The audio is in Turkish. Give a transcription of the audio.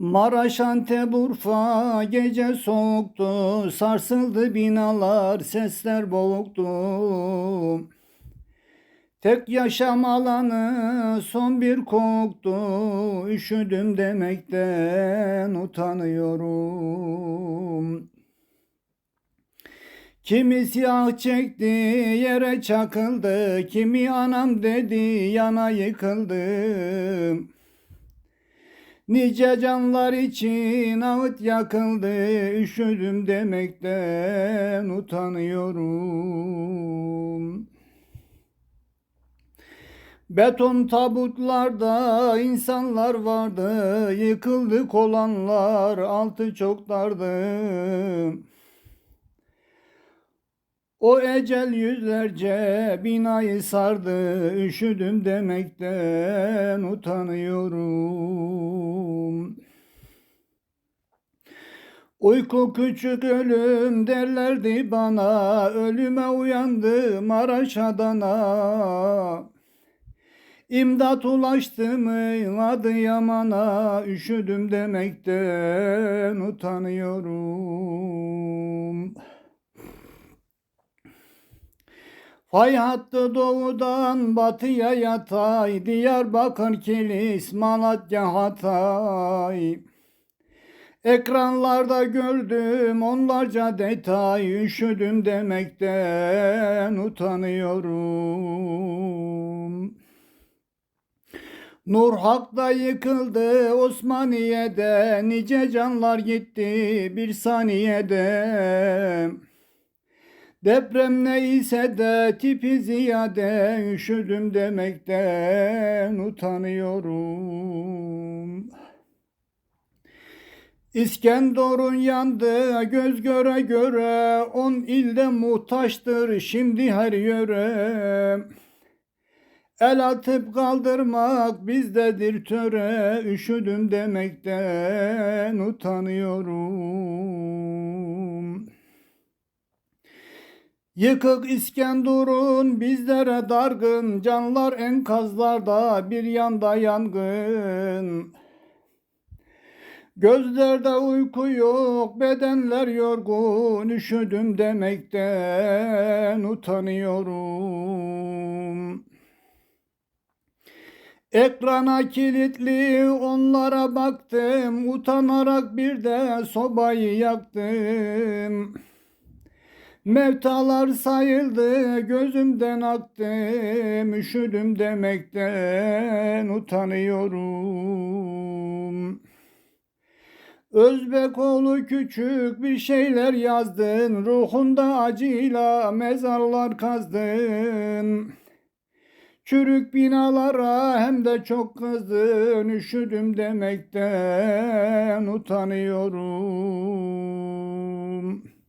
Maraş Antep gece soğuktu Sarsıldı binalar sesler boğuktu. Tek yaşam alanı son bir koktu Üşüdüm demekten utanıyorum. Kimi siyah çekti yere çakıldı Kimi anam dedi yana yıkıldı Nice canlar için ağıt yakıldı, üşüdüm demekten utanıyorum. Beton tabutlarda insanlar vardı, yıkıldık olanlar altı çok dardı. O ecel yüzlerce binayı sardı, üşüdüm demekten utanıyorum. Uyku küçük ölüm derlerdi bana, ölüme uyandı Maraş Adana. İmdat ulaştı mı Adıyaman'a, üşüdüm demekten utanıyorum. Fay hattı doğudan batıya yatay, Diyarbakır, Kilis, Malatya, Hatay. Ekranlarda gördüm onlarca detay, üşüdüm demekten utanıyorum. Nur Hak'ta yıkıldı Osmaniye'de, nice canlar gitti bir saniyede. Deprem neyse de tipi ziyade üşüdüm demekten utanıyorum. İskenderun yandı göz göre göre on ilde muhtaçtır şimdi her yöre. El atıp kaldırmak bizdedir töre üşüdüm demekten utanıyorum. Yıkık İskenderun bizlere dargın, canlar enkazlarda bir yanda yangın. Gözlerde uyku yok, bedenler yorgun, üşüdüm demekten utanıyorum. Ekrana kilitli onlara baktım, utanarak bir de sobayı yaktım. Mevtalar sayıldı gözümden aktım üşüdüm demekten utanıyorum. Özbekoğlu küçük bir şeyler yazdın ruhunda acıyla mezarlar kazdın. Çürük binalara hem de çok kızdın üşüdüm demekten utanıyorum.